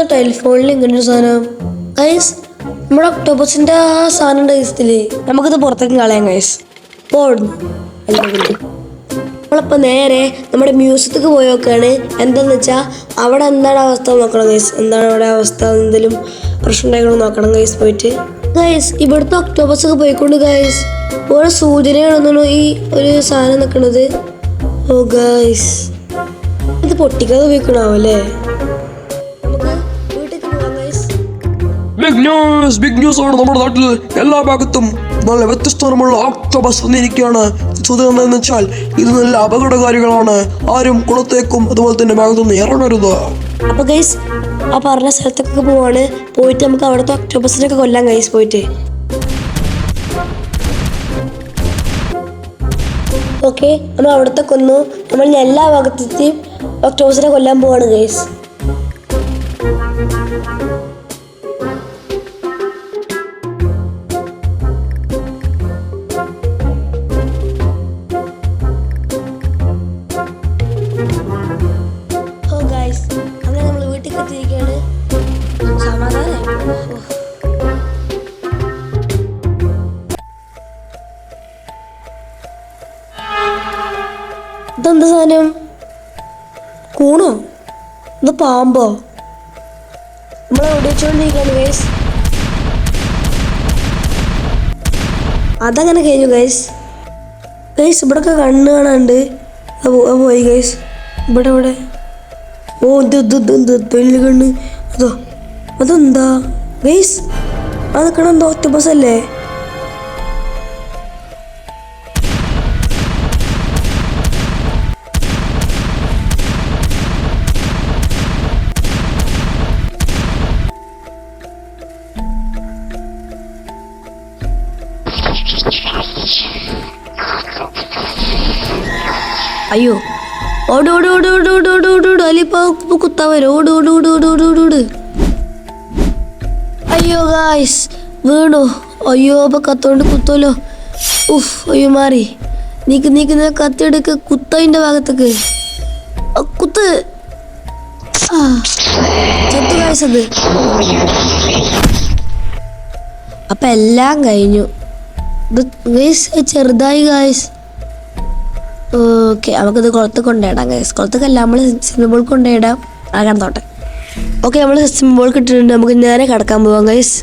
എന്താ ടെലിഫോണിൽ ഇങ്ങനെ ഒരു സാധനം. ഗൈസ് നമ്മുടെ ഒക്ടോബസിന്റെ ആ സാധനം ഗൈസിൽ നമുക്കിത് പുറത്തേക്ക് കളയാം ഗൈസ് പോടുന്നു നേരെ നമ്മുടെ മ്യൂസിയത്തിക്ക് പോയി നോക്കുകയാണ്. എന്താന്ന് വെച്ചാൽ അവിടെ എന്താണ് അവസ്ഥ നോക്കണം ഗൈസ് എന്താണ് അവിടെ അവസ്ഥ? എന്തെങ്കിലും പ്രശ്നം ഉണ്ടായിക്കണം നോക്കണം ഗൈസ് പോയിട്ട്. ഗൈസ് ഇവിടുത്തെ ഒക്ടോബസ് ഒക്കെ പോയിക്കൊണ്ട് ഗൈസ് ഓരോ സൂചനയാണെന്നാണ് ഈ ഒരു സാധനം നിൽക്കുന്നത് ഓ ഗൈസ് ഇത് പൊട്ടിക്കാതെ ഉപയോഗിക്കണാവല്ലേ ബിഗ് ന്യൂസ് ബിഗ് ന്യൂസ് ആണ് നമ്മുടെ നാട്ടിൽ. എല്ലാ ഭാഗത്തും നല്ല വ്യത്യസ്തമുള്ള ഓക്ടോബസ് വന്നിരിക്കുകയാണ്. ചോദ്യം എന്താണെന്ന് വെച്ചാൽ ഇത് നല്ല അപകടകാരികളാണ്. ആരും കുളത്തേക്കും അതുപോലെ തന്നെ ഭാഗത്തുനിന്ന് ഇറങ്ങരുത്. അപ്പൊ ഗൈസ് ആ പറഞ്ഞ സ്ഥലത്തൊക്കെ പോവാണ്. പോയിട്ട് നമുക്ക് അവിടുത്തെ ഒക്ടോബസിനൊക്കെ കൊല്ലാം ഗൈസ് പോയിട്ട്. ഓക്കെ നമ്മൾ അവിടുത്തെ കൊന്നു. നമ്മൾ എല്ലാ ഭാഗത്തെത്തിയും ഒക്ടോബസിനെ കൊല്ലാൻ പോവാണ് ഗൈസ് ഇതെന്താ സാധനം? കൂണോ? ഇത് പാമ്പോ? നമ്മൾ ഓടിച്ചുകൊണ്ടിരിക്കുകയാണ് ഗൈസ് അതങ്ങനെ കഴിഞ്ഞു ഗൈസ് ഗൈസ് ഇവിടൊക്കെ കണ്ണ് കാണാണ്ട് പോയി ഗൈസ് ഇവിടെ ഇവിടെ. ഓ ഇത് കണ്ണ്. അതോ അതെന്താ? ഗൈസ് അത് എന്തോ ഒറ്റ ബസ് അയ്യോ ഓട് ഓട് ഓട് ഓട് ഓട് ഓട് ഓട് ഓട് അല്ലിപ്പോ കുത്താൻ വരും ഓട് ഓട് അയ്യോ ഗായ്സ് വീണു അയ്യോ അപ്പൊ കത്തോണ്ട് കുത്തോലോ ഉഫ് അയ്യോ മാറി നീക്ക് നീക്ക് നീ കത്തിയെടുക്ക് കുത്തതിന്റെ ഭാഗത്തേക്ക് കുത്ത് ചത്തു അത് അപ്പൊ എല്ലാം കഴിഞ്ഞു ചെറുതായി ഗായ്സ് ഓക്കെ നമുക്കിത് കുളത്ത് കൊണ്ടുപോയിടാം ഗൈസ് കുളത്തേക്കല്ല നമ്മൾ ബോൾ കൊണ്ടുപോയിടാം. ആ കിടന്നോട്ടെ. ഓക്കെ നമ്മൾ ബോൾ കിട്ടിയിട്ടുണ്ട് നമുക്ക് നേരെ കിടക്കാൻ പോവാം ഗൈസ്